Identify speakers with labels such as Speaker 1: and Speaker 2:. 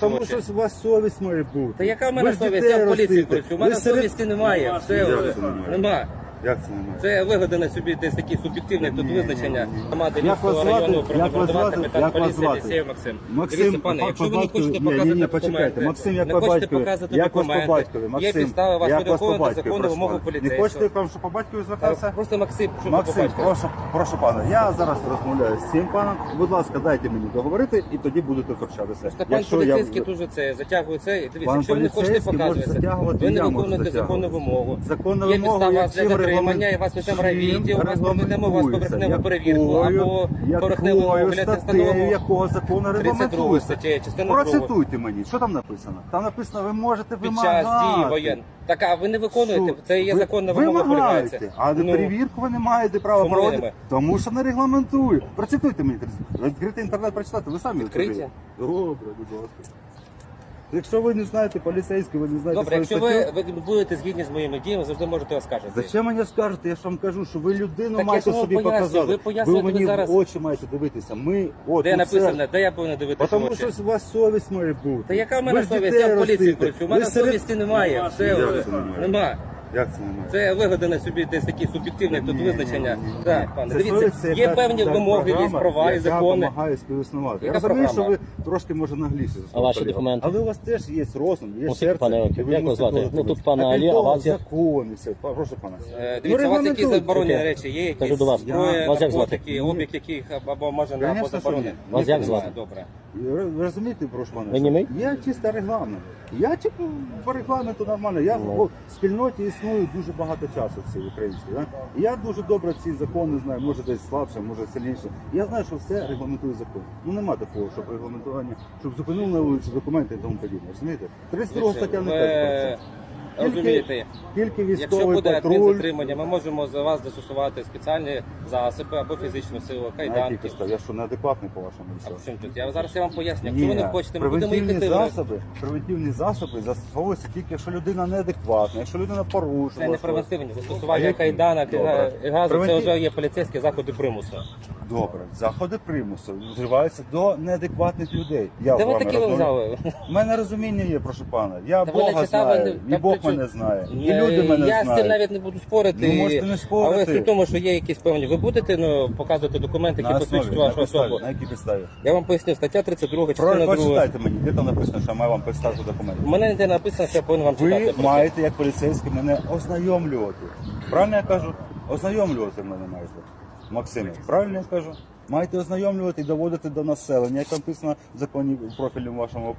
Speaker 1: Тому що у вас совість має бути.
Speaker 2: Та яка в
Speaker 1: Ви
Speaker 2: мене
Speaker 1: ж
Speaker 2: совість?
Speaker 1: дітей
Speaker 2: Я в поліції
Speaker 1: ростите.
Speaker 2: працюю. У мене
Speaker 1: Ви серед-
Speaker 2: совісті немає. Все,
Speaker 1: Як це немає?
Speaker 2: нема.
Speaker 1: Як це немає?
Speaker 2: Це вигадане собі десь такі суб'єктивне тут визначення громади
Speaker 1: Як вас
Speaker 2: Львівського
Speaker 1: звати?
Speaker 2: району
Speaker 1: Як вас
Speaker 2: продемонструвати
Speaker 1: звати?
Speaker 2: капітан
Speaker 1: Як вас
Speaker 2: поліції
Speaker 1: звати?
Speaker 2: Лісєєв Максим.
Speaker 1: Максим,
Speaker 2: Дивіться, пане, якщо ви не хочете
Speaker 1: Ні, ні,
Speaker 2: показати
Speaker 1: ні, почекайте.
Speaker 2: документи,
Speaker 1: Максим, як
Speaker 2: не
Speaker 1: по
Speaker 2: хочете
Speaker 1: батькові.
Speaker 2: показати
Speaker 1: Як вас по
Speaker 2: документи,
Speaker 1: батькові?
Speaker 2: є
Speaker 1: Максим,
Speaker 2: підстава вас
Speaker 1: як вас по
Speaker 2: переховувати
Speaker 1: батькові?
Speaker 2: законну
Speaker 1: Прошу
Speaker 2: вимогу
Speaker 1: пана. Не
Speaker 2: поліцейського.
Speaker 1: хочете вам, що по батькові звертатися?
Speaker 2: Просто Максим, що ви
Speaker 1: Максим,
Speaker 2: побачите?
Speaker 1: прошу, прошу пана, я зараз розмовляю з цим паном. Будь ласка, дайте мені договорити і тоді будете общатися.
Speaker 2: Просто пан поліцейський дуже це затягує це. І Дивіться,
Speaker 1: Пан
Speaker 2: якщо ви не хочете
Speaker 1: поліцейський може
Speaker 2: показувати,
Speaker 1: затягувати,
Speaker 2: ви не
Speaker 1: я можу
Speaker 2: виконуєте законну
Speaker 1: затягувати.
Speaker 2: вимогу.
Speaker 1: Законна
Speaker 2: Є
Speaker 1: вимога,
Speaker 2: підстава для
Speaker 1: чим
Speaker 2: затримання, і вас веземо райвідділ, вас проведемо вас поверхневу перевірку або поверхневу огляд
Speaker 1: статтею якого закону регламентується? Процитуйте мені, що там написано? Там написано, ви можете
Speaker 2: Під
Speaker 1: вимагати.
Speaker 2: час дії воєн. Так, а ви не виконуєте, це є законна вимога
Speaker 1: вимагаєте. А
Speaker 2: Ну,
Speaker 1: перевірку ви не маєте права проводити, тому що не регламентує. Процитуйте мені. Відкрити інтернет прочитати, ви самі
Speaker 2: Відкриті.
Speaker 1: Добре, будь ласка. Якщо ви не знаєте поліцейський, ви не знаєте
Speaker 2: Добре,
Speaker 1: свою
Speaker 2: якщо
Speaker 1: статтю,
Speaker 2: ви, ви будете згідні з моїми діями, завжди можете оскаржити.
Speaker 1: Зачем мені скажете? Я ж вам кажу, що ви людину
Speaker 2: Так я
Speaker 1: маєте
Speaker 2: ж вам
Speaker 1: собі
Speaker 2: пояснюю,
Speaker 1: показати.
Speaker 2: ви пояснюєте,
Speaker 1: мені
Speaker 2: зараз-
Speaker 1: в очі маєте дивитися. Ми, от,
Speaker 2: Де написано,
Speaker 1: все.
Speaker 2: де я повинен дивитися
Speaker 1: Тому
Speaker 2: очі?
Speaker 1: що у вас совість має бути.
Speaker 2: Та яка в
Speaker 1: Ви
Speaker 2: мене
Speaker 1: ж
Speaker 2: совість?
Speaker 1: дітей
Speaker 2: Я в поліції
Speaker 1: ростите.
Speaker 2: працюю. У
Speaker 1: Ви
Speaker 2: мене
Speaker 1: серед-
Speaker 2: совісті немає. Все,
Speaker 1: Як це немає?
Speaker 2: нема.
Speaker 1: Як це немає?
Speaker 2: Це вигадане собі десь такі суб'єктивне тут визначення. Так, пане,
Speaker 1: Це
Speaker 2: дивіться,
Speaker 1: це
Speaker 2: є
Speaker 1: яка-
Speaker 2: певні
Speaker 1: та
Speaker 2: вимоги,
Speaker 1: програма,
Speaker 2: права і
Speaker 1: яка
Speaker 2: закони.
Speaker 1: допомагає співіснувати. Я
Speaker 2: Яка
Speaker 1: розумію, що
Speaker 2: програма?
Speaker 1: ви трошки може нагліше. за
Speaker 3: А ваші документи?
Speaker 1: Але у вас теж є розум, є
Speaker 3: Ось
Speaker 1: серце.
Speaker 3: пане
Speaker 1: і ви
Speaker 3: як вас
Speaker 1: мусите
Speaker 3: звати? Ну, тут пане
Speaker 1: А крім
Speaker 3: Алі, а
Speaker 1: того,
Speaker 3: вас як?
Speaker 1: закони, все. Прошу пана.
Speaker 2: Е, Дивіться, у вас якісь
Speaker 1: регламентуйте.
Speaker 2: заборонені речі, є якісь
Speaker 3: Кажу до вас. Вас як звати?
Speaker 2: наркотики, обіг яких або може на або
Speaker 1: що
Speaker 2: заборонений.
Speaker 3: Вас як звати?
Speaker 2: Добре.
Speaker 1: Розумієте?
Speaker 3: Ви
Speaker 1: що
Speaker 3: німий?
Speaker 1: Я чисто регламент. Я типу по регламенту нормально. Я
Speaker 3: Ну.
Speaker 1: в спільноті існую дуже багато часу в цій українській. Да? І Я дуже добре ці закони знаю, може десь слабше, може сильніше. Я знаю, що все регламентує закон. Ну нема такого, щоб регламентування, щоб зупинив на вулиці документи і тому подібне. Розумієте? 32 стаття не каже про це.
Speaker 2: Ви розумієте,
Speaker 1: Тільки
Speaker 2: якщо
Speaker 1: військовий
Speaker 2: буде
Speaker 1: патруль.
Speaker 2: адмінзатримання, ми можемо за вас застосувати спеціальні засоби або фізичну силу, кайданки.
Speaker 1: підставі? Я що неадекватний по вашому
Speaker 2: А чому тут? Я зараз я вам поясню. Якщо ви не хочете, ми будемо
Speaker 1: превентивні
Speaker 2: їхати. в-
Speaker 1: засоби, превентивні засоби застосовуються тільки, якщо людина неадекватна, якщо людина порушила.
Speaker 2: Це не
Speaker 1: щось.
Speaker 2: превентивні застосування
Speaker 1: які?
Speaker 2: кайданок і і газу. Це
Speaker 1: Превентив-
Speaker 2: вже є поліцейські заходи примусу.
Speaker 1: Добре, заходи примусу вживаються до неадекватних людей. Я
Speaker 2: Де ви такі ви
Speaker 1: У мене розуміння є, прошу пана. Я
Speaker 2: Та ви не
Speaker 1: Бога
Speaker 2: читали,
Speaker 1: знаю,
Speaker 2: не-
Speaker 1: і
Speaker 2: та
Speaker 1: Бог
Speaker 2: при чому?
Speaker 1: мене знає, і
Speaker 2: Е,
Speaker 1: люди мене
Speaker 2: Я з
Speaker 1: знають.
Speaker 2: цим навіть не буду спорити.
Speaker 1: Ну, можете не спорити.
Speaker 2: Але суть в тому, що є якісь певні. Ви будете ну, показувати документи, які посвідчують
Speaker 1: на
Speaker 2: вашу
Speaker 1: підставі,
Speaker 2: особу.
Speaker 1: на якій підставі?
Speaker 2: Я вам поясню, стаття 32,
Speaker 1: Про,
Speaker 2: частина 2.
Speaker 1: прочитайте мені, де там написано, що я маю вам представити документи.
Speaker 2: У мене ніде написано, що я повинен вам читати.
Speaker 1: Ви
Speaker 2: Просто.
Speaker 1: маєте, як поліцейський, мене ознайомлювати. Правильно я кажу? Ознайомлювати мене маєте. Максиме, правильно я кажу? Маєте ознайомлювати і доводити до населення, як написано в законі профільному вашому